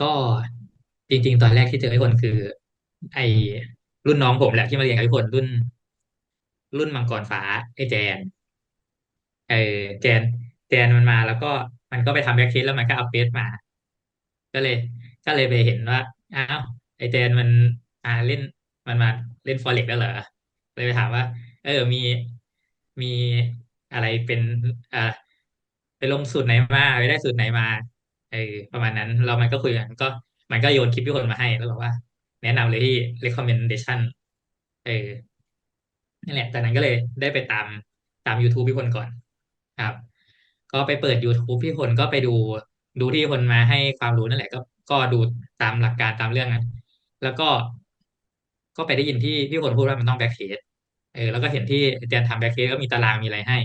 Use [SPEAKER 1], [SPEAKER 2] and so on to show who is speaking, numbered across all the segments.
[SPEAKER 1] ก็จริง ๆ ตอนแรกที่เจอไอ้คนคือ ไอ้รุ่นน้องผมแหละที่มาเรียนกับไอ้คนรุ่น รุ่นมังกรฟ้าไอ้แจนเออแจน แจนมันมาแล้วก็มันก็ไปทำแบ็กเทสแล้วมันก็อัปเดตมา ก็เลย ก็เลยไปเห็นว่าอ้าวไอ้แจนมันอ่าเล่นมันมาเล่นฟอเร็กแล้วเหรอเลยไปถามว่า เออมีมีอะไรเป็นอ่าไปลงสูตรไหนมาไปได้สูตรไหนมา เออประมาณนั้นเรามันก็คุยกันก็ มันก็โยนคลิปพี่คนมาให้ แล้วบอกว่า แนะนำเลยที่ recommendation เออนี่แหละจากนั้นก็เลยได้ไปตามตาม YouTube พี่คนก่อนครับ ก็ไปเปิด YouTube พี่คนก็ไปดูดูที่คนมาให้ความรู้นั่นแหละ ก็ก็ดูตามหลักการตามเรื่องนั้น แล้วก็ก็ไปได้ยินที่พี่คนพูดว่ามันต้องแบ็กเคสเออแล้วก็เห็นที่อาจารย์ทำแบ็กเคสก็มีตารางมีอะไรให้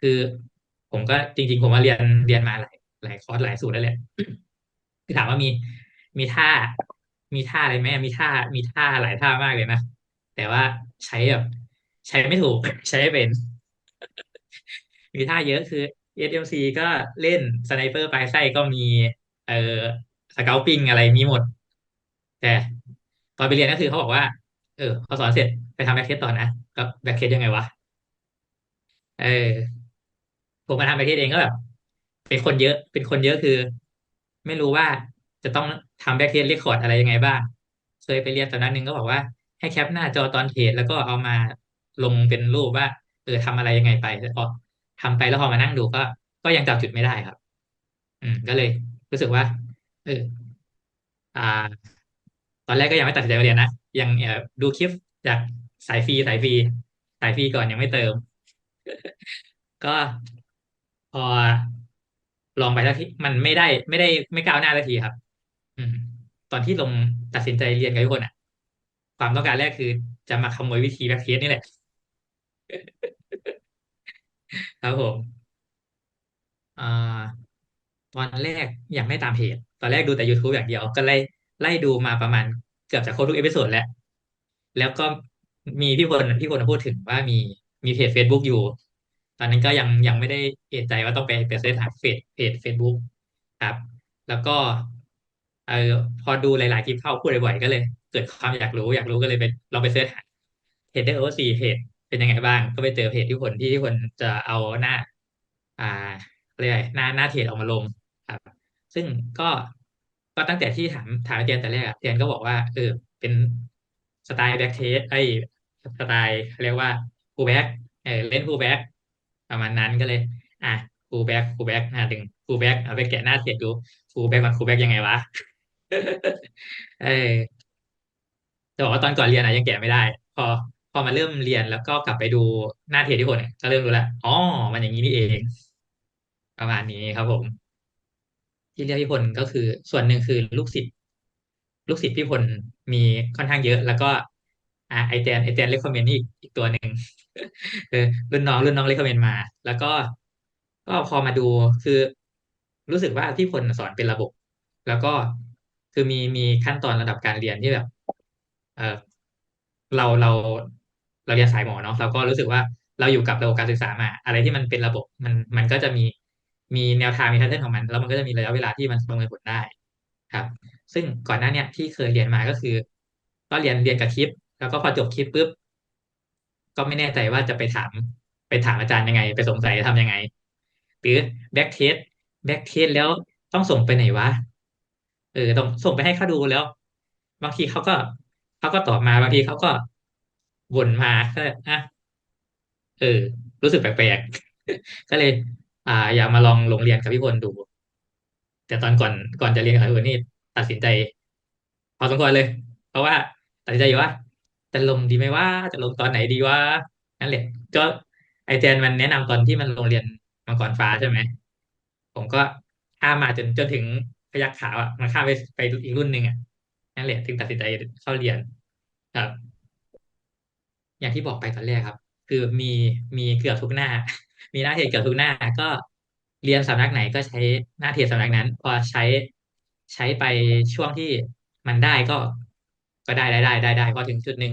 [SPEAKER 1] คือผมก็จริง ๆ ผมมาเรียนเรียนมาหลาย หลายคอร์สหลายสูตรแล้วแหละคือถามว่ามีมีท่า มีท่าอะไรไหมมีท่ามีท่าหลายท่ามากเลยนะแต่ว่าใช้แบบใช้ไม่ถูก ใช้ไม่เป็น มีท่าเยอะคือ SMC ก็เล่นสไนเปอร์ปลายไส้ก็มี เอ่อสเกลปิ้งอะไรมีหมด แต่ตอนไปเรียนก็คือเขาบอกว่า เออพอสอนเสร็จไปทำแบ็กเทสต่อนะก็แบ็กเทสยังไงวะเออผมมาทำแบ็กเทสเองก็แบบ เป็นคนเยอะ เป็นคนเยอะคือ ไม่รู้ว่าจะต้องทำแบ็กเทสเรคคอร์ดอะไรยังไงบ้าง เคยไปเรียนตอนนั้นหนึงก็บอกว่าให้แคปหน้าจอตอนเทรดแล้วก็เอามาลงเป็นรูปว่าเออทำอะไรยังไงไปแล้วพอทำไปแล้วพอมานั่งดูก็ ก็ยังจับจุดไม่ได้ครับ อืม ก็เลย รู้สึกว่า เออ อ่า ตอนแรกก็ยังไม่ตัดสินใจเรียนนะยังเออดูคลิปจากสายฟรีสายฟรีสายฟรีก่อนยังไม่เติม ก็พอ ลองไปสักทีมันไม่ได้ไม่ได้ไม่ก้าวหน้าสักทีครับ อืม ตอนที่ลงตัดสินใจเรียนกับทุกคนอะ ความต้องการแรกคือจะมาขโมยวิธีแบ็กเทสนี่แหละครับผมอ่าตอนแรกยังไม่ตามเพจ ตอนแรกดูแต่ YouTube อย่างเดียว ก็ไล่ไล่ดูมาประมาณเกือบจะครบทุกเอพิโซดแล้ว แล้วก็มีพี่คนพี่คนพูดถึงว่ามีมีเพจ Facebook อยู่ ตอนนั้นก็ยังยังไม่ได้เอะใจว่าต้องไปไปเสิร์ชหาเพจเพจ Facebook ครับ แล้วก็เออพอดูหลาย ๆ คลิปเข้าพูดบ่อยๆก็เลย เกิดความอยากรู้อยากรู้ก็เลยไปลองไปเสิร์ชหาเพจได้โอซีเพจเป็นยังไงบ้าง ก็ไปเจอเพจที่คนที่ที่คนจะเอาหน้า อ่าเรียกอะไรหน้าหน้าเทรดออกมาลงครับ ซึ่งก็ก็ตั้งแต่ที่ถามถามอาจารย์แต่แรกอะอาจารย์ก็บอกว่าเออเป็นสไตล์แบ็กเทสไอสไตล์เรียกว่าฟูแบ็กเออเล่นฟูแบ็ก ประมาณนั้นก็เลย อะฟูแบ็กฟูแบ็กอะดึงฟูแบ็กเอาไปแกะหน้าเทรดดูฟูแบ็กมันฟูแบ็กยังไงวะเออจะบอกว่าตอนก่อนเรียนอะยังแกะไม่ได้ พอ พอมาเริ่มเรียนแล้วก็กลับไปดูหน้าเทรดที่คนเนี่ยก็เริ่มรู้แล้วอ๋อมันอย่างนี้นี่เอง ประมาณนี้ครับผม ที่เรียกพี่พลก็คือ ส่วนหนึ่งคือลูกศิษย์ลูกศิษย์พี่พลมีค่อนข้างเยอะ แล้วก็อ่าไอแจนไอแจนเรคคอมเมนต์อีกอีกตัวหนึ่ง รุ่นน้องรุ่นน้องเรคคอมเมนต์มา แล้วก็ก็พอมาดูคือรู้สึกว่าพี่พลสอนเป็นระบบ แล้วก็คือมีมีขั้นตอนระดับการเรียนที่แบบ เออเราเราเราเรียนสายหมอเนาะเราก็รู้สึกว่าเราอยู่กับระบบการศึกษามา อะไรที่มันเป็นระบบมันมันก็จะมีมีแนวทางมีแพทเทิร์นของมัน แล้วมันก็จะมีระยะเวลาที่มันประเมินผลได้ครับ ซึ่งก่อนหน้าเนี่ยที่เคยเรียนมาก็คือ ก็เรียนเรียนกับคลิป แล้วก็พอจบคลิปปุ๊บ ก็ไม่แน่ใจว่าจะไปถาม ไปถามอาจารย์ยังไง ไปสงสัยทำยังไง หรือแบ็กเทสแบ็กเทสแล้วต้องส่งไปไหนวะเออต้องส่งไปให้เขาดูแล้ว บางทีเขาก็เขาก็ตอบมาบางทีเขาก็วนมาก็อะเออ รู้สึกแปลกๆก็เลย อ่า อยากมาลองลงเรียนกับพี่พลดู แต่ตอนก่อนก่อนจะเรียนกับพี่พลนี่ตัดสินใจพอสมควรเลย เพราะว่าตัดสินใจอยู่ว่า จะลงดีไหมว่าจะลงตอนไหนดีว่านั่นแหละ ก็ไอแจนมันแนะนำตอนที่มันลงเรียนมังกรฟ้าใช่ไหมผมก็ข้ามมาจนจนถึงพยัคฆ์ขาวอะมันข้ามไปไปอีกรุ่นหนึ่งอะนั่นแหละถึงตัดสินใจเข้าเรียนครับ อย่างที่บอกไปตอนแรกครับ คือมีมีเกือบทุกหน้า มีหน้าเทรดเกือบทุกหน้า ก็เรียนสำนักไหนก็ใช้หน้าเทรดสำนักนั้น พอใช้ใช้ไปช่วงที่มันได้ก็ ก็ได้ได้ได้ได้ได้พอถึงจุดหนึ่ง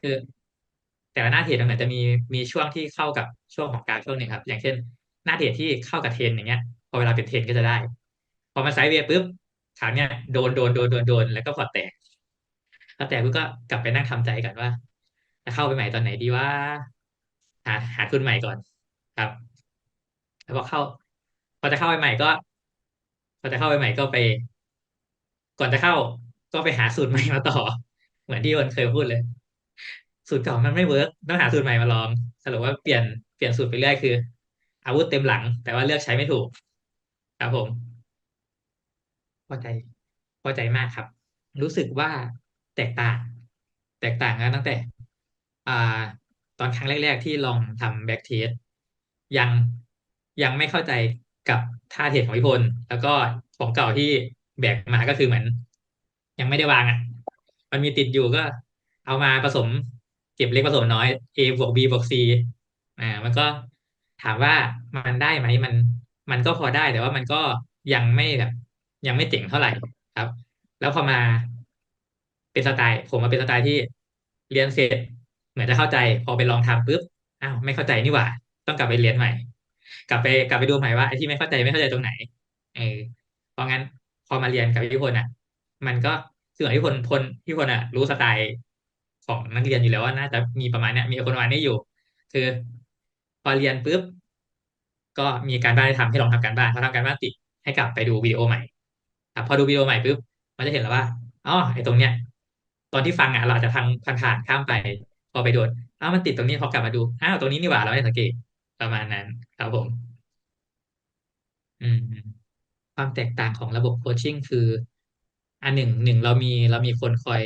[SPEAKER 1] คือ แต่ละหน้าเทรดมันอาจจะมีมีช่วงที่เข้ากับช่วงของกาฟช่วงหนึ่งครับ อย่างเช่น หน้าเทรดที่เข้ากับเทรนอย่างเงี้ยพอเวลาเป็นเทรนก็จะได้ พอมาไซด์เวย์ปุ๊บคราเนี้ยโดนโดนโดนโดนโดนแล้วก็พอร์ตแตกพอแตกปุ๊บก็กลับไปนั่งทำใจกันว่าจะเข้าไปใหม่ตอนไหนดีว่าหาหาทุนใหม่ก่อนครับ แล้วพอเข้าพอจะเข้าไปใหม่ก็พอจะเข้าไปใหม่ก็ไป ก่อนจะเข้า ก็ไปหาสูตรใหม่มาต่อ เหมือนที่โอนเคยพูดเลย สูตรเก่ามันไม่เวิร์กต้องหาสูตรใหม่มาลองสรุปว่าเปลี่ยนเปลี่ยนสูตรไปเรื่อยคือ อาวุธเต็มหลัง แต่ว่าเลือกใช้ไม่ถูก ครับผมพอใจพอใจมากครับ รู้สึกว่าแตกต่าง แตกต่างกันตั้งแต่ อ่า ตอนครั้งแรก ๆ ที่ลองทำแบ็กเทสยังยังไม่เข้าใจกับท่าเทรดของพี่พลแล้วก็ของเก่าที่แบกมาก็คือเหมือน ยังไม่ได้วางอะ มันมีติดอยู่ก็ เอามาผสม เก็บเล็กผสมน้อย A บวก B บวก C อ่า มันก็ถามว่ามันได้ไหมมัน มันก็พอได้แต่ว่ามันก็ยังไม่แบบ ยังไม่เจ๋งเท่าไหร่ครับ แล้วพอมาเป็นสไตล์ ผมมาเป็นสไตล์ที่เรียนเสร็จ เหมือนจะเข้าใจ พอไปลองทำปุ๊บอ้าวไม่เข้าใจนี่หว่า ต้องกลับไปเรียนใหม่ กลับไปกลับไปดูใหม่ว่าไอ้ที่ไม่เข้าใจไม่เข้าใจตรงไหน เออเพราะงั้นพอมาเรียนกับพี่พลอะ มันก็คือเหมือนพี่พลพลพี่พลอะ รู้สไตล์ของนักเรียนอยู่แล้วว่าน่าจะมีประมาณเนี้ยมีคนประมาณนี้อยู่ คือพอเรียนปุ๊บก็มีการบ้านให้ทำให้ลองทำการบ้านพอทำการบ้านติดให้กลับไปดูวิดีโอใหม่พอดูวิดีโอใหม่ปุ๊บมันจะเห็นแล้วว่าอ๋อไอ้ตรงเนี้ย ตอนที่ฟังอะเราอาจจะทางผ่านๆข้ามไป พอไปโดนอ้าวมันติดตรงนี้พอกลับมาดูอ้าวตรงนี้นี่หว่าเราไม่สังเกตประมาณนั้นครับผม อืม ความแตกต่างของระบบโคชชิ่งคือ อันหนึ่งหนึ่งเรามีเรามีคนคอย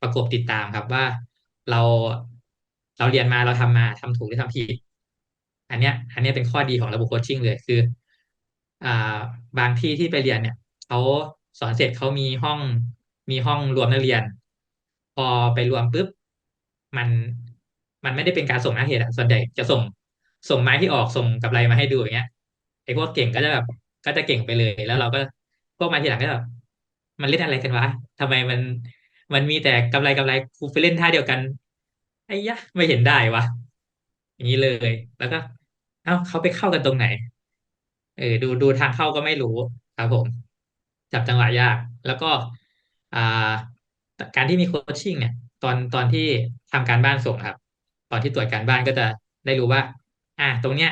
[SPEAKER 1] ประกบติดตามครับว่าเราเราเรียนมาเราทำมาทำถูกหรือทำผิด อันเนี้ย อันเนี้ยเป็นข้อดีของระบบโคชชิ่งเลยคือ อ่าบางที่ที่ไปเรียนเนี่ยเขาสอนเสร็จเขามีห้องมีห้องรวมนักเรียน พอไปรวมปุ๊บมันมันไม่ได้เป็นการส่งหน้าเหตุอะส่วนใหญ่จะส่งส่งไม้ที่ออกส่งกับอะไรมาให้ดูอย่างเงี้ยไอ้พวกเก่งก็จะแบบก็จะเก่งไปเลย แล้วเราก็พวกมาทีหลังก็แบบ มันเล่นอะไรกันวะทำไมมันมันมีแต่กำไรกำไรกูไปเล่นท่าเดียวกันไอ้ยะไม่เห็นได้วะอย่างนี้เลย แล้วก็ เอ้าเขาไปเข้ากันตรงไหน เออดูดูทางเข้าก็ไม่รู้ครับผม จับจังหวะยาก แล้วก็อ่าการที่มีโคชชิ่งเนี่ย ตอนตอนที่ทำการบ้านส่งครับ ตอนที่ตรวจการบ้านก็จะได้รู้ว่า อ่าตรงเนี้ย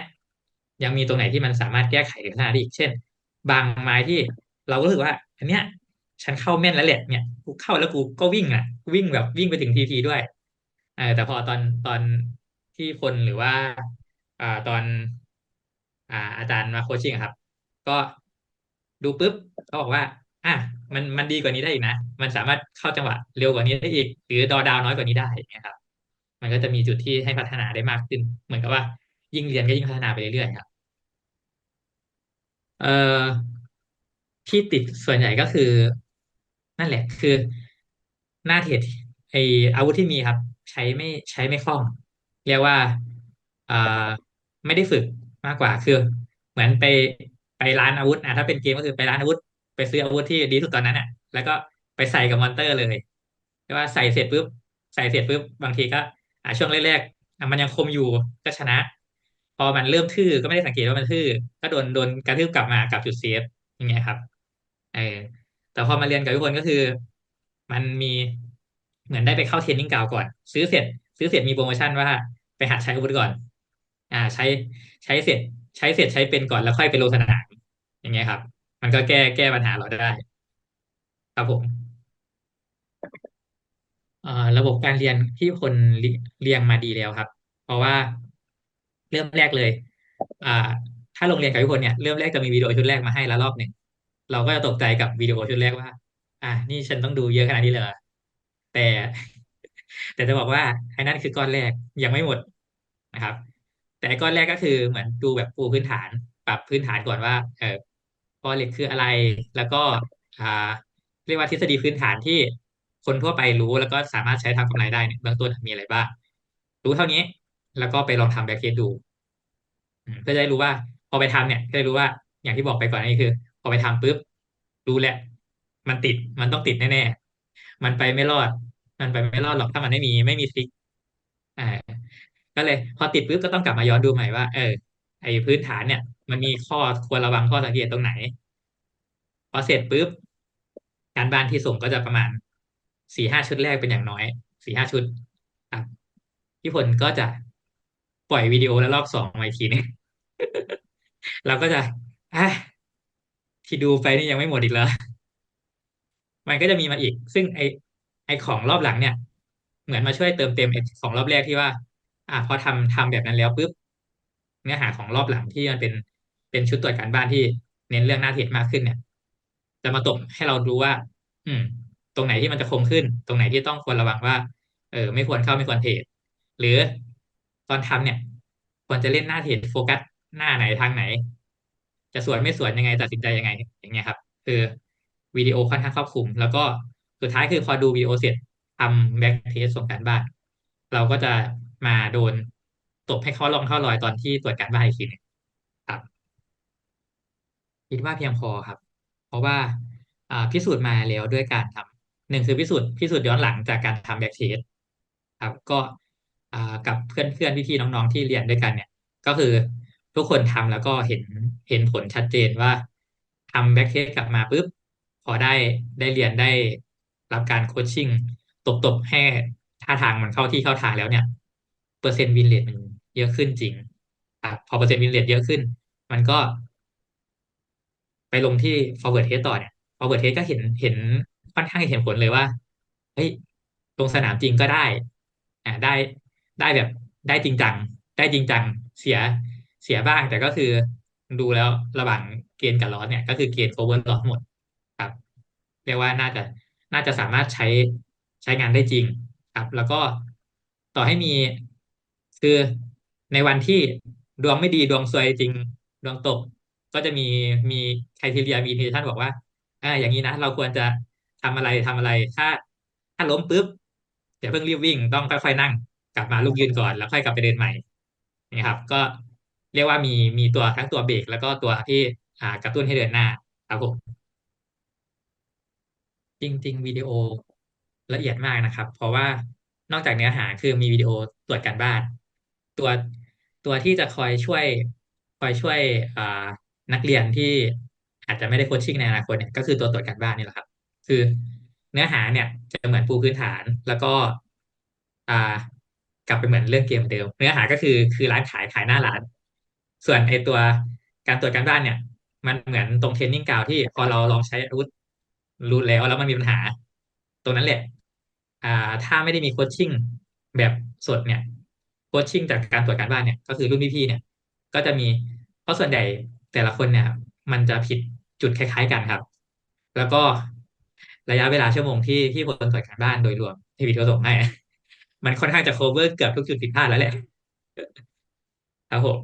[SPEAKER 1] ยังมีตรงไหนที่มันสามารถแก้ไขหรือพัฒนาได้อีกเช่น บางไม้ที่เราก็รู้สึกว่า อันเนี้ย ฉันเข้าแม่นแล้วแหละเนี่ยกูเข้าแล้วกูก็วิ่งอะวิ่งแบบวิ่งไปถึงทีพีด้วยอแต่พอตอนตอนที่คนหรือว่าอ่าตอน อ่า อาจารย์มาโคชชิ่งครับ ก็ดูปุ๊บเขาบอกว่า อะมันมันดีกว่านี้ได้อีกนะมันสามารถเข้าจังหวะเร็วกว่านี้ได้อีก หรือดอดาวน้อยกว่านี้ได้นะครับ มันก็จะมีจุดที่ให้พัฒนาได้มากขึ้น เหมือนกับว่า ยิ่งเรียนก็ยิ่งพัฒนาไปเรื่อยๆครับเอ่อที่ติดส่วนใหญ่ก็คือ นั่นแหละ คือหน้าเทรดไออาวุธที่มีครับ ใช้ไม่ใช้ไม่คล่อง เรียกว่าอ่าไม่ได้ฝึกมากกว่าคือ เหมือนไปไปร้านอาวุธอะถ้าเป็นเกมก็คือไปร้านอาวุธ ไปซื้ออาวุธที่ดีที่สุดตอนนั้นอะ แล้วก็ไปใส่กับมอนเตอร์เลยเรียกว่าใส่เสร็จปุ๊บใส่เสร็จปุ๊บบางทีก็อ่าช่วงแรกๆมันยังคมอยู่ก็ชนะ พอมันเริ่มทื่อก็ไม่ได้สังเกตว่ามันทื่อก็โดนโดนกระทืบกลับมากับจุดเซฟอย่างเงี้ยครับเออ แต่พอมาเรียนกับทุกคนก็คือ มันมีเหมือนได้ไปเข้าเทรนนิ่งกาวก่อน ซื้อเสร็จ ซื้อเสร็จมีโปรโมชั่นว่า ไปหัดใช้อาวุธก่อน อ่า ใช้ใช้เสร็จ ใช้เสร็จใช้เป็นก่อนแล้วค่อยไปลงสนามอย่างเงี้ยครับ มันก็แก้แก้ปัญหาเราได้ ครับผมเอ่อระบบการเรียนที่คนเรีเรียงมาดีแล้วครับ เพราะว่าเริ่มแรกเลย อ่า ถ้าโรงเรียนกับทุกคนเนี่ยเริ่มแรกจะมีวิดีโอชุดแรกมาให้ล้วรอบหนึ่ง เราก็จะตกใจกับวิดีโอชุดแรกว่า อ่านี่ฉันต้องดูเยอะขนาดนี้เลยเหรอแต่ แต่จะบอกว่าไอ้นั่นคือก้อนแรกยังไม่หมดนะครับ แต่ก้อนแรกก็คือเหมือนดูแบบปูพื้นฐาน ปรับพื้นฐานก่อนว่า เออฟอเร็กคืออะไร แล้วก็ อ่า เรียกว่าทฤษฎีพื้นฐานที่คนทั่วไปรู้แล้วก็สามารถใช้ทำกำไรได้เนี่ยเบื้องต้นมีอะไรบ้างรู้เท่านี้ แล้วก็ไปลองทำแบ็กเทสดูเพื่อจะได้รู้ว่า พอไปทำเนี่ย ก็จะรู้ว่าอย่างที่บอกไปก่อนนี่คือ พอไปทำปุ๊บรู้แหละ มันติดมันต้องติดแน่ๆมันไปไม่รอด มันไปไม่รอดหรอกถ้ามันไม่มีไม่มีทริคอ่าก็เลย พอติดปุ๊บก็ต้องกลับมาย้อนดูใหม่ว่า เออ ไอพื้นฐานเนี่ย มันมีข้อควรระวังข้อสังเกตตรงไหน พอเสร็จปุ๊บการบ้านที่ส่งก็จะประมาณสี่ห้าชุดแรกเป็นอย่างน้อยสี่ห้าชุดครับพี่พลก็จะปล่อยวิดีโอแล้วรอบสองมาอีกทีนึงเราก็จะอะ ที่ดูไปนี่ยังไม่หมดอีกเหรอมันก็จะมีมาอีก ซึ่งไอไอของรอบหลังเนี่ย เหมือนมาช่วยเติมเต็มไอของรอบแรกที่ว่า อ่าพอทำทำแบบนั้นแล้วปุ๊บเนื้อหาของรอบหลังที่มันเป็นเป็นชุดตรวจการบ้านที่เน้นเรื่องหน้าเทรดมากขึ้นเนี่ย จะมาตบให้เราดูว่า อืม ตรงไหนที่มันจะคมขึ้น ตรงไหนที่ต้องควรระวังว่า เออ ไม่ควรเข้าไม่ควรเทรดหรือตอนทำเนี่ย ควรจะเล่นหน้าเทรดโฟกัสหน้าไหนทางไหน จะสวนไม่สวนยังไงตัดสินใจยังไง อย่างเงี้ยครับ คือวิดีโอค่อนข้างครอบคลุม แล้วก็สุดท้ายคือพอดูวิดีโอเสร็จทำแบ็กเทสส่งการบ้าน เราก็จะมาโดนตบให้เขาลองเข้ารอยตอนที่ตรวจการบ้านอีกทีหนึงครับ คิดว่าเพียงพอครับ เพราะว่าพิสูจน์มาแล้วด้วยการทำหนึ่งคือพิสูจน์พิสูจน์ย้อนหลังจากการทำแบ็กเทสครับ ก็กับเพื่อนเพื่อนพี่ๆน้องๆที่เรียนด้วยกันเนี่ย ก็คือ ทุกคนทำแล้วก็เห็นเห็นผลชัดเจนว่าทำแบ็กเทสกลับมาปุ๊บพอได้ได้เรียนได้รับการโคชชิ่งตบๆให้ท่าทางมันเข้าที่เข้าทางแล้วเนี่ย เปอร์เซ็นต์วินเรทมันเยอะขึ้นจริงครับพอเปอร์เซ็นต์วินเรทเยอะขึ้น มันก็ ไปลงที่ forward test ต่อเนี่ย forward test ก็เห็นเห็นค่อนข้างเห็นผลเลยว่าเฮ้ยลงสนามจริงก็ได้อ่าได้ได้แบบได้จริงจัง ได้จริงจังเสีย เสียบ้างแต่ก็คือดูแล้วระหว่างเกณฑ์กับลอสเนี่ย ก็คือเกณฑ์ cover ลอสหมดครับ เรียกว่าน่าจะน่าจะสามารถใช้ใช้งานได้จริงครับ แล้วก็ต่อให้มีคือในวันที่ดวงไม่ดีดวงซวยจริง ดวงตก ก็จะมีมีไครทีเรียมีทีท่านบอกว่าอ่าอย่างนี้นะ เราควรจะทำอะไรทำอะไร ถ้า ถ้าล้มปุ๊บอย่าเพิ่งรีบวิ่งต้องค่อยๆนั่ง กลับมาลุกยืนก่อนแล้วค่อยกลับไปเดินใหม่นี่ครับ ก็ เรียกว่ามีมีตัวทั้งตัวเบรกแล้วก็ตัวที่อ่ากระตุ้นให้เดินหน้าครับผมจริง ๆ วิดีโอละเอียดมากนะครับ เพราะว่านอกจากเนื้อหาคือมีวิดีโอตรวจการบ้าน ตัวตัวที่จะคอยช่วย คอยช่วยอ่านักเรียนที่อาจจะไม่ได้โคชชิ่งในอนาคตเนี่ยก็คือตัวตรวจการบ้านนี่แหละครับ คือเนื้อหาเนี่ยจะเหมือนปูพื้นฐานแล้วก็อ่ากลับไปเหมือนเรื่องเกมเดิม เนื้อหาก็คือคือร้านขายขายหน้าร้าน ส่วนไอตัวการตรวจการบ้านเนี่ย มันเหมือนตรงเทรนนิ่งกราวที่พอเราลองใช้อาวุธรู้แล้วแล้วมันมีปัญหา ตรงนั้นแหละ อ่า ถ้าไม่ได้มีโคชชิ่งแบบสดเนี่ยโคชชิ่งจากการตรวจการบ้านเนี่ย ก็คือรุ่นพี่ๆเนี่ย ก็จะมีเพราะส่วนใหญ่แต่ละคนเนี่ย มันจะผิดจุดคล้าย ๆ กันครับ แล้วก็ระยะเวลาชั่วโมงที่ที่คนตรวจการบ้านโดยรวมที่วิดีโอส่งให้มันค่อนข้างจะ cover เกือบทุกจุดผิดพลาดแล้วแหละครับผม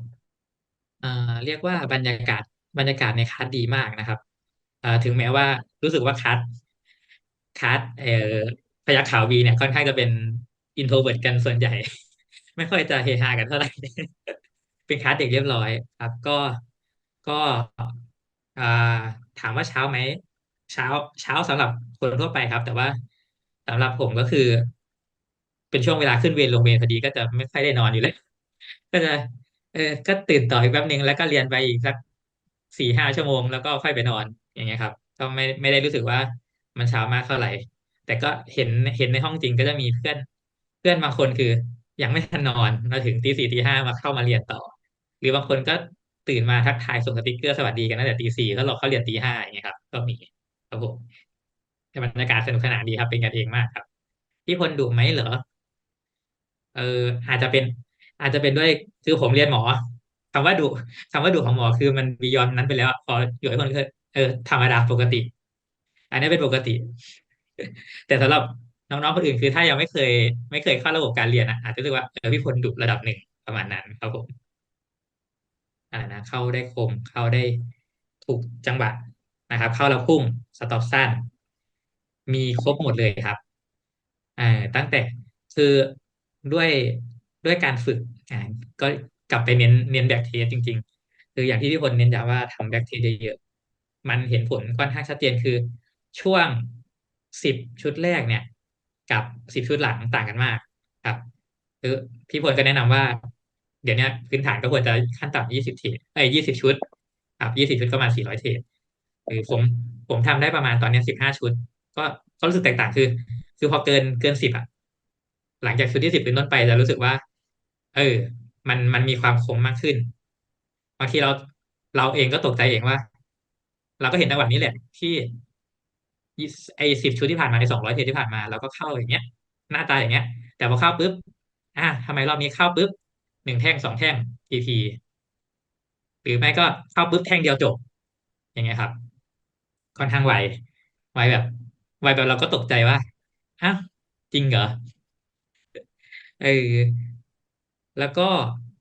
[SPEAKER 1] เรียกว่าบรรยากาศบรรยากาศในคลาสดีมากนะครับอ่าถึงแม้ว่ารู้สึกว่าคลาสคลาสเอ่อพยัคขาววีเนี่ยค่อนข้างจะเป็นอินโทรเวิร์ตกันส่วนใหญ่ ไม่ค่อยจะเฮฮากันเท่าไหร่เป็นคลาสเด็กเรียบร้อย ครับก็ก็อ่าถามว่าเช้าไหมเช้าเช้าสำหรับคนทั่วไปครับ แต่ว่าสำหรับผมก็คือ เป็นช่วงเวลาขึ้นเวรลงเวรพอดีก็จะไม่ค่อยได้นอนอยู่เลย ก็จะ เออก็ตื่นต่ออีกแป๊บหนึ่งแล้วก็เรียนไปอีกสักสี่ห้าชั่วโมงแล้วก็ค่อยไปนอนอย่างเงี้ยครับ ก็ไม่ไม่ได้รู้สึกว่ามันเช้ามากเท่าไหร่ แต่ก็เห็นเห็นในห้องจริงก็จะมีเพื่อน เพื่อนบางคนคือยังไม่ทันนอนมาถึงตีสี่ตีห้ามาเข้ามาเรียนต่อ หรือบางคนก็ตื่นมาทักทายส่งสติกเกอร์สวัสดีกันตั้งแต่ตีสี่เขาหลอกเขาเรียนตีห้าอย่างเงี้ยครับ ก็มีครับผมแต่บรรยากาศสนุกสนานดีครับ เป็นกันเองมากครับพี่พลดุไหมเหรอเอออาจจะเป็น อาจจะเป็นด้วยคือผมเรียนหมอคำว่าดุคำว่าดุของหมอคือมันบียอนนั้นไปแล้วพออยู่ให้คนคือเออธรรมดาปกติ อันนี้เป็นปกติ แต่สำหรับน้องๆคนอื่นคือถ้ายังไม่เคย ไม่เคยเข้าระบบการเรียนนะอาจจะรู้สึกว่าเออพี่พลดุระดับหนึ่งประมาณนั้นครับผมอะไรนะเข้าได้คมเข้าได้ถูกจังหวะนะครับ เข้าแล้วพุ่งสต็อปสั้น มีครบหมดเลยครับอ่าตั้งแต่คือด้วย ด้วยการฝึกอ่าก็กลับไปเน้นเน้นแบ็กเทสจริง ๆ คืออย่างที่พี่พลเน้นย้ำว่าทำแบ็กเทสเยอะๆมันเห็นผลค่อนข้างชัดเจนคือช่วงสิบชุดแรกเนี่ย กับสิบชุดหลังต่างกันมาก ครับคือพี่พลก็แนะนำว่า เดี๋ยวนี้พื้นฐานก็ควรจะขั้นต่ำยี่สิบเทรดเอ้ยี่สิบชุดครับยี่สิบชุดก็มาสี่ร้อยเทรดหรือผมผมทำได้ประมาณตอนนี้สิบห้าชุด ก็ก็รู้สึกแตกต่างคือ คือพอเกินเกินสิบอะหลังจากชุดที่สิบเป็นต้นไปจะรู้สึกว่า เออ มันมันมีความคมมากขึ้นบางทีเราเราเองก็ตกใจเองว่า เราก็เห็นจังหวะนี้แหละที่ไอ้สิบชุดที่ผ่านมาในสองร้อยเทที่ผ่านมาเราก็เข้าอย่างเงี้ย หน้าตาอย่างเงี้ย แต่พอเข้าปุ๊บอะทำไมรอบนี้เข้าปุ๊บหนึ่งแท่งสองแท่งทีทีหรือไม่ก็เข้าปุ๊บแท่งเดียวจบ อย่างเงี้ยครับค่อนข้างไวไวแบบไวแบบเราก็ตกใจว่าอ้าวจริงเหรอเออ แล้วก็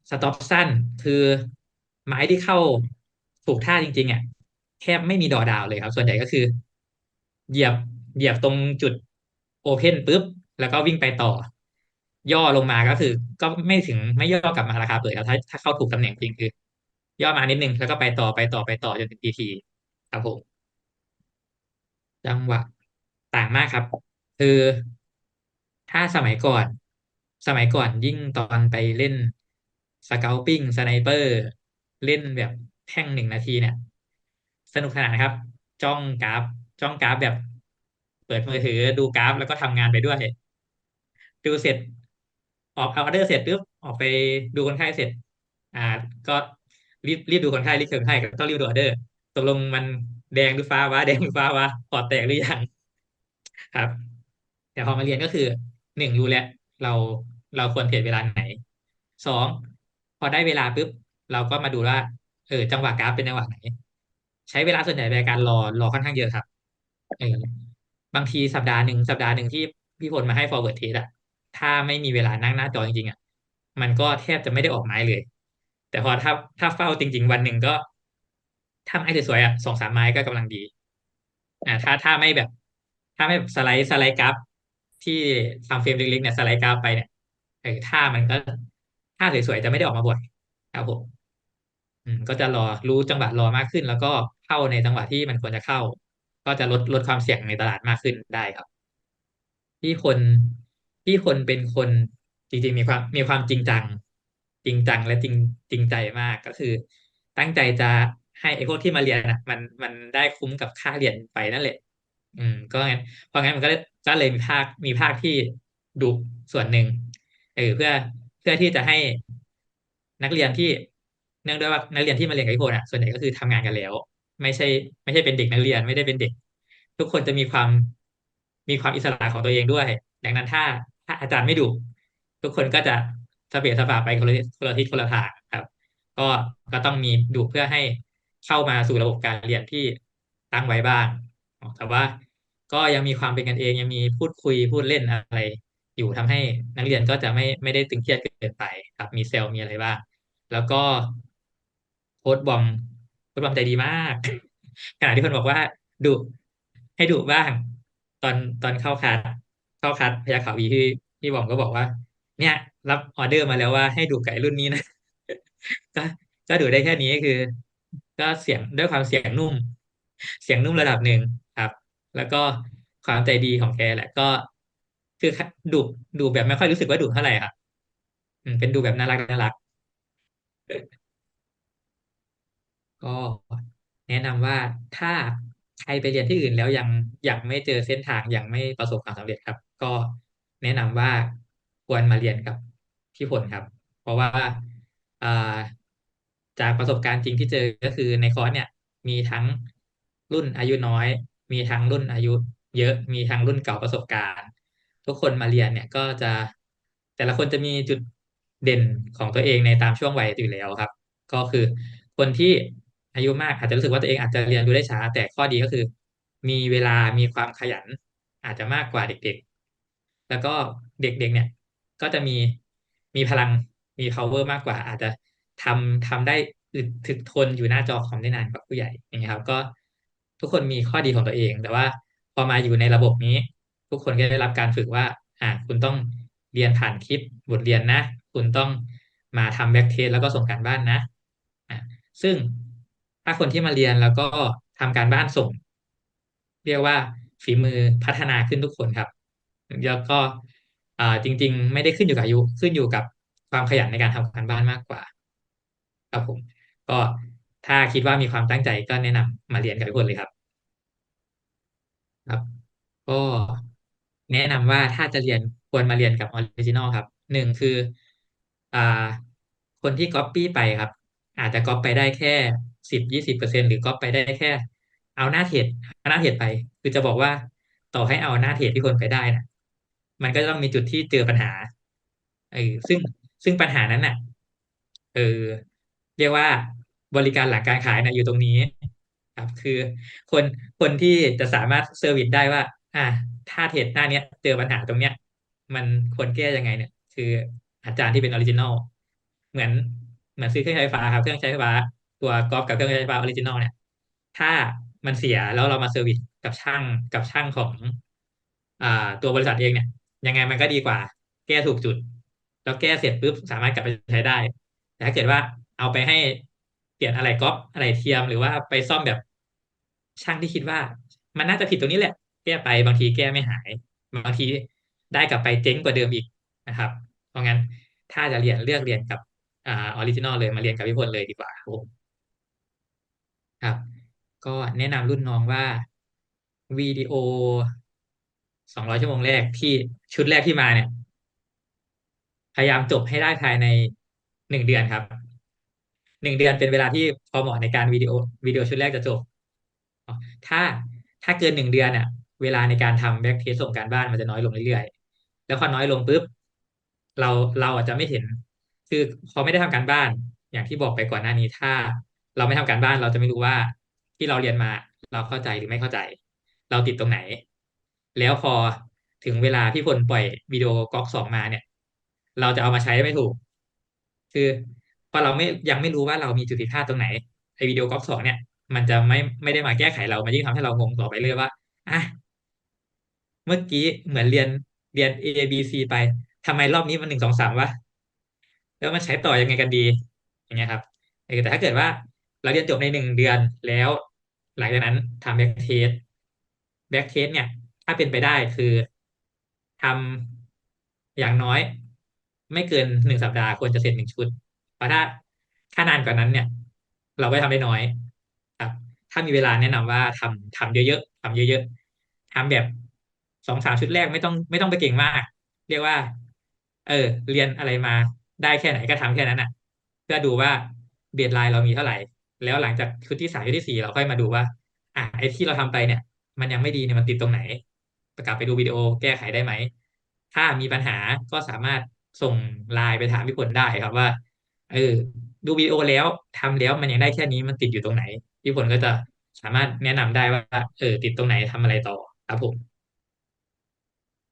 [SPEAKER 1] สต็อปสั้นคือไม้ที่เข้าถูกท่าจริงๆอะแทบไม่มีดอดาวเลยครับ ส่วนใหญ่ก็คือ เหยียบเหยียบตรงจุดโอเพนปุ๊บ แล้วก็วิ่งไปต่อ ย่อลงมาก็คือ ก็ไม่ถึงไม่ย่อกลับมาราคาเปิดครับถ้าถ้าเข้าถูกตำแหน่งจริงคือย่อมานิดนึงแล้วก็ไปต่อไปต่อไปต่อจนถึงทีทีครับผมจังหวะต่างมากครับ คือถ้าสมัยก่อน สมัยก่อนยิ่งตอนไปเล่นสเกลปิ้งสไนเปอร์ เล่นแบบแท่งหนึ่งนาทีเนี่ย สนุกสนานครับ จ้องกราฟ จ้องกราฟแบบ เปิดมือถือดูกราฟแล้วก็ทำงานไปด้วย ดูเสร็จ ออกเอาออเดอร์เสร็จปุ๊บออกไปดูคนไข้เสร็จ อ่า ก็รีบรีบดูคนไข้รีบเชิญคนไข้ก็ต้องรีบดูออเดอร์ตกลงมันแดงหรือฟ้าวะแดงหรือฟ้าวะปอดแตกหรือยังครับ แต่พอมาเรียนก็คือหนึ่งรู้แล้ว เราเราควรเทรดเวลาไหนสองพอได้เวลาปุ๊บเราก็มาดูว่า เออจังหวะกราฟเป็นจังหวะไหน ใช้เวลาส่วนใหญ่ในการรอรอค่อนข้างเยอะครับเออบางทีสัปดาห์หนึ่งสัปดาห์หนึ่งที่พี่พลมาให้ forward test อะถ้าไม่มีเวลานั่งหน้าจอจริงๆอะมันก็แทบจะไม่ได้ออกไม้เลย แต่พอถ้าถ้าเฝ้าจริง ๆ วันหนึ่งก็ถ้าไม้สวยๆอะสองสามไม้ก็กำลังดีอ่าถ้าถ้าไม่แบบ ถ้าไม่สไลด์สไลด์กราฟ ที่ทำเฟรมเล็กๆเนี่ยสไลด์กราฟไปเนี่ยเออท่ามันก็ท่าสวยๆจะไม่ได้ออกมาบ่อยครับผมอืมก็จะรอรู้จังหวะรอมากขึ้น แล้วก็เข้าในจังหวะที่มันควรจะเข้า ก็จะลดลดความเสี่ยงในตลาดมากขึ้นได้ครับพี่คนพี่คนเป็นคนจริงๆมีความมีความจริงจัง จริงจังและจริงจริงใจมากก็คือ ตั้งใจจะให้ไอ้พวกที่มาเรียนนะมันมันได้คุ้มกับค่าเรียนไปนั่นแหละ อืม ก็งั้นเพราะงั้นมันก็เลยก็เลยมีภาคมีภาคที่ดุส่วนหนึ่งเออเพื่อเพื่อที่จะให้นักเรียนที่เนื่องด้วยว่านักเรียนที่มาเรียนกับพี่พลอะส่วนใหญ่ก็คือทำงานกันแล้ว ไม่ใช่ ไม่ใช่เป็นเด็กนักเรียนไม่ได้เป็นเด็ก ทุกคนจะมีความมีความอิสระของตัวเองด้วย ดังนั้นถ้าถ้าอาจารย์ไม่ดุทุกคนก็จะสเปะสปะไปคนละคนละทิศคนละทางครับ ก็ก็ต้องมีดุเพื่อให้เข้ามาสู่ระบบการเรียนที่ตั้งไว้บ้าง แต่ว่าก็ยังมีความเป็นกันเองยังมีพูดคุยพูดเล่นอะไร อยู่ทำให้นักเรียนก็จะไม่ไม่ได้ตึงเครียดเกินไปครับมีเซลล์มีอะไรบ้างแล้วก็โค้ชบอมโค้ชบอมใจดีมาก ขณะที่คนบอกว่าดุให้ดุบ้าง ตอนตอนเข้าคัดเข้าคัดพยาขาวีที่พี่บอมก็บอกว่า เนี่ย รับออเดอร์มาแล้วว่าให้ดุไก่รุ่นนี้นะก็ก็ดุได้แค่นี้คือ ก็เสียงด้วยความเสียงนุ่ม เสียงนุ่มระดับหนึ่ง แล้วก็ความใจดีของแกแหละก็ คือดุดุแบบไม่ค่อยรู้สึกว่าดุเท่าไหร่ครับอืมเป็นดุแบบน่ารักน่ารัก ก็แนะนำว่าถ้าใครไปเรียนที่อื่นแล้วยังยังไม่เจอเส้นทางยังไม่ประสบความสำเร็จครับ ก็แนะนำว่าควรมาเรียนกับพี่พลครับ เพราะว่าอ่าจากประสบการณ์จริงที่เจอก็คือในคอร์สเนี่ย มีทั้งรุ่นอายุน้อย มีทั้งรุ่นอายุเยอะมีทั้งรุ่นเก่าประสบการณ์ ทุกคนมาเรียนเนี่ยก็จะแต่ละคนจะมีจุดเด่นของตัวเองในตามช่วงวัยอยู่แล้วครับ ก็คือคนที่อายุมากอาจจะรู้สึกว่าตัวเองอาจจะเรียนรู้ได้ช้า แต่ข้อดีก็คือ มีเวลามีความขยัน อาจจะมากกว่าเด็กๆ แล้วก็เด็กๆเนี่ย ก็จะมีมีพลังมี power มากกว่า อาจจะทำทำได้อึดถึกทนอยู่หน้าจอคอมได้นานกว่าผู้ใหญ่อย่างเงี้ยครับ ก็ ทุกคนมีข้อดีของตัวเอง แต่ว่าพอมาอยู่ในระบบนี้ ทุกคนก็ได้รับการฝึกว่า อ่า คุณต้องเรียนผ่านคลิปบทเรียนนะ คุณต้องมาทำแบ็กเทสแล้วก็ส่งการบ้านนะอ่าซึ่งถ้าคนที่มาเรียนแล้วก็ทำการบ้านส่ง เรียกว่าฝีมือพัฒนาขึ้นทุกคนครับแล้วก็อ่าจริง ๆ ไม่ได้ขึ้นอยู่กับอายุขึ้นอยู่กับความขยันในการทำการบ้านมากกว่า ครับผม ก็ ถ้าคิดว่ามีความตั้งใจก็แนะนำมาเรียนกับทุกคนเลยครับ ครับก็แนะนำว่าถ้าจะเรียนควรมาเรียนกับออริจินอลครับหนึ่งคืออ่าคนที่ก๊อปปี้ไปครับ อาจจะก๊อปไปได้แค่สิบยี่สิบเปอร์เซ็นต์หรือก๊อปไปได้แค่ เอาหน้าเทรดเอาหน้าเทรดไป คือจะบอกว่าต่อให้เอาหน้าเทรดที่คนไปได้นะมันก็ต้องมีจุดที่เจอปัญหาเออซึ่งซึ่งปัญหานั้นน่ะเออเรียกว่า บริการหลังการขายนะอยู่ตรงนี้ ครับ คือคนคนที่จะสามารถเซอร์วิสได้ว่า อ่า ถ้าเทรดหน้าเนี้ยเจอปัญหาตรงเนี้ย มันควรแก้ยังไงเนี่ย คืออาจารย์ที่เป็นออริจินอลเหมือนเหมือนซื้อเครื่องใช้ไฟฟ้าครับเครื่องใช้ไฟฟ้าตัวกอล์ฟกับเครื่องใช้ไฟฟ้าออริจินอลเนี่ย ถ้ามันเสียแล้วเรามาเซอร์วิสกับช่างกับช่างของอ่าตัวบริษัทเองเนี่ย ยังไงมันก็ดีกว่า แก้ถูกจุด แล้วแก้เสร็จปุ๊บสามารถกลับไปใช้ได้ แต่ถ้าเกิดว่าเอาไปให้ เปลี่ยนอะไรก๊อปอะไรเทียมหรือว่าไปซ่อมแบบช่างที่คิดว่า มันน่าจะผิดตรงนี้แหละ แก้ไปบางทีแก้ไม่หาย บางทีได้กลับไปเจ๊งกว่าเดิมอีกนะครับ เพราะงั้นถ้าจะเรียนเลือกเรียนกับอ่าออริจินอลเลยมาเรียนกับพี่พลเลยดีกว่าครับครับ ก็แนะนำรุ่นน้องว่าวิดีโอสองร้อยชั่วโมงแรกที่ชุดแรกที่มาเนี่ย พยายามจบให้ได้ภายในหนึ่งเดือนครับ หนึ่งเดือนเป็นเวลาที่พอเหมาะในการวิดีโอวิดีโอชุดแรกจะจบ ถ้าถ้าเกินหนึ่งเดือนเนี่ยเวลาในการทำแบ็กเทสส่งการบ้านมันจะน้อยลงเรื่อยๆ แล้วพอน้อยลงปุ๊บเราเราอาจจะไม่เห็น คือพอไม่ได้ทำการบ้าน อย่างที่บอกไปก่อนหน้านี้ถ้า เราไม่ทำการบ้านเราจะไม่รู้ว่าที่เราเรียนมาเราเข้าใจหรือไม่เข้าใจ เราติดตรงไหน แล้วพอถึงเวลาพี่พลปล่อยวิดีโอก๊อกสองมาเนี่ย เราจะเอามาใช้ไม่ถูก คือ พอเราไม่ยังไม่รู้ว่าเรามีจุดผิดพลาดตรงไหนไอ้วิดีโอก๊อกสองเนี่ย มันจะไม่ไม่ได้มาแก้ไขเรามันยิ่งทำให้เรางงต่อไปเรื่อยว่าอะเมื่อกี้เหมือนเรียนเรียน A B C ไปทำไมรอบนี้มันหนึ่งสองสามวะแล้วมันใช้ต่อยังไงกันดี อย่างเงี้ยครับแต่ถ้าเกิดว่าเราเรียนจบในหนึ่งเดือนแล้ว หลังจากนั้นทำแบ็กเทสแบ็กเทสเนี่ย ถ้าเป็นไปได้คือทำอย่างน้อย ไม่เกินหนึ่งสัปดาห์ควรจะเสร็จหนึ่งชุด เพราะถ้าถ้านานกว่านั้นเนี่ย เราก็ทำได้น้อยครับถ้ามีเวลาแนะนำว่าทำทำเยอะๆทำเยอะๆทำแบบสองสามชุดแรกไม่ต้องไม่ต้องไปเก่งมาก เรียกว่า เออ เรียนอะไรมาได้แค่ไหนก็ทำแค่นั้นอะ เพื่อดูว่าเบสไลน์เรามีเท่าไหร่ แล้วหลังจากชุดที่สามชุดที่สี่เราค่อยมาดูว่า อะไอ้ที่เราทำไปเนี่ย มันยังไม่ดีเนี่ยมันติดตรงไหนกลับไปดูวิดีโอแก้ไขได้ไหม ถ้ามีปัญหาก็สามารถส่งไลน์ไปถามพี่พลได้ครับว่า เออ ดูวิดีโอแล้วทำแล้วมันยังได้แค่นี้มันติดอยู่ตรงไหน พี่ผลก็จะสามารถแนะนำได้ว่า เออ ติดตรงไหนทำอะไรต่อครับผม